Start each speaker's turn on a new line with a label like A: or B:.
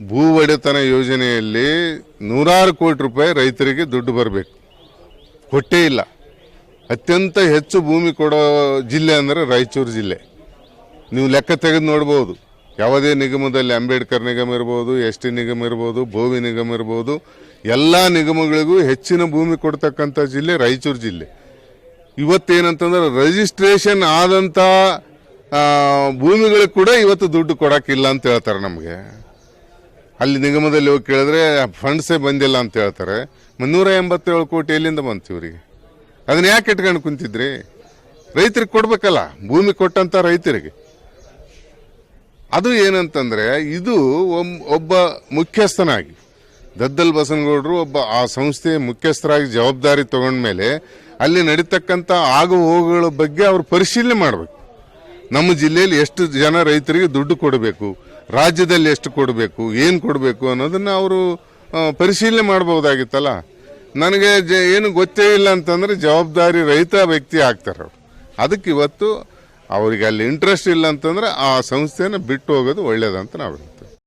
A: ಭೂ ಒಡೆತನ ಯೋಜನೆಯಲ್ಲಿ ನೂರಾರು ಕೋಟಿ ರೂಪಾಯಿ ರೈತರಿಗೆ ದುಡ್ಡು ಬರಬೇಕು. ಕೊಟ್ಟೇ ಇಲ್ಲ. ಅತ್ಯಂತ ಹೆಚ್ಚು ಭೂಮಿ ಕೊಡೋ ಜಿಲ್ಲೆ ಅಂದರೆ ರಾಯಚೂರು ಜಿಲ್ಲೆ. ನೀವು ಲೆಕ್ಕ ತೆಗೆದು ನೋಡ್ಬೋದು. ಯಾವುದೇ ನಿಗಮದಲ್ಲಿ ಅಂಬೇಡ್ಕರ್ ನಿಗಮ ಇರ್ಬೋದು, ಎಸ್ ಟಿ ನಿಗಮ ಇರ್ಬೋದು, ಭೋವಿ ನಿಗಮ ಇರ್ಬೋದು, ಎಲ್ಲ ನಿಗಮಗಳಿಗೂ ಹೆಚ್ಚಿನ ಭೂಮಿ ಕೊಡ್ತಕ್ಕಂಥ ಜಿಲ್ಲೆ ರಾಯಚೂರು ಜಿಲ್ಲೆ. ಇವತ್ತೇನಂತಂದ್ರೆ ರಿಜಿಸ್ಟ್ರೇಷನ್ ಆದಂಥ ಭೂಮಿಗಳಿಗೆ ಕೂಡ ಇವತ್ತು ದುಡ್ಡು ಕೊಡೋಕ್ಕಿಲ್ಲ ಅಂತ ಹೇಳ್ತಾರೆ ನಮಗೆ. ಅಲ್ಲಿ ನಿಗಮದಲ್ಲಿ ಹೋಗಿ ಕೇಳಿದ್ರೆ ಫಂಡ್ಸೇ ಬಂದಿಲ್ಲ ಅಂತ ಹೇಳ್ತಾರೆ. ಮುನ್ನೂರ ಎಂಬತ್ತೇಳು ಕೋಟಿ ಎಲ್ಲಿಂದ ಬಂತು ಇವರಿಗೆ? ಅದನ್ನ ಯಾಕೆ ಇಟ್ಕೊಂಡು ಕುಂತಿದ್ರಿ? ರೈತರಿಗೆ ಕೊಡ್ಬೇಕಲ್ಲ, ಭೂಮಿ ಕೊಟ್ಟಂತ ರೈತರಿಗೆ. ಅದು ಏನಂತಂದ್ರೆ, ಇದು ಒಬ್ಬ ಮುಖ್ಯಸ್ಥನಾಗಿ, ದದ್ದಲ್ ಬಸನಗೌಡರು ಒಬ್ಬ ಆ ಸಂಸ್ಥೆ ಮುಖ್ಯಸ್ಥರಾಗಿ ಜವಾಬ್ದಾರಿ ತಗೊಂಡ್ಮೇಲೆ ಅಲ್ಲಿ ನಡೀತಕ್ಕಂಥ ಆಗು ಹೋಗುಗಳ ಬಗ್ಗೆ ಅವರು ಪರಿಶೀಲನೆ ಮಾಡಬೇಕು. ನಮ್ಮ ಜಿಲ್ಲೆಯಲ್ಲಿ ಎಷ್ಟು ಜನ ರೈತರಿಗೆ ದುಡ್ಡು ಕೊಡಬೇಕು? ರಾಜ್ಯದಲ್ಲಿ ಎಷ್ಟು ಕೊಡಬೇಕು, ಏನು ಕೊಡಬೇಕು ಅನ್ನೋದನ್ನು ಅವರು ಪರಿಶೀಲನೆ ಮಾಡ್ಬೋದಾಗಿತ್ತಲ್ಲ ನನಗೆ ಜ, ಏನು ಗೊತ್ತೇ ಇಲ್ಲ ಅಂತಂದ್ರೆ ಜವಾಬ್ದಾರಿ ರಹಿತ ವ್ಯಕ್ತಿ ಆಗ್ತಾರೆ ಅವರು. ಅದಕ್ಕೆ ಇವತ್ತು ಅವರಿಗೆ ಅಲ್ಲಿ ಇಂಟ್ರೆಸ್ಟ್ ಇಲ್ಲ ಅಂತಂದ್ರೆ ಆ ಸಂಸ್ಥೆನ ಬಿಟ್ಟು ಹೋಗೋದು ಒಳ್ಳೇದಂತ ನಾವು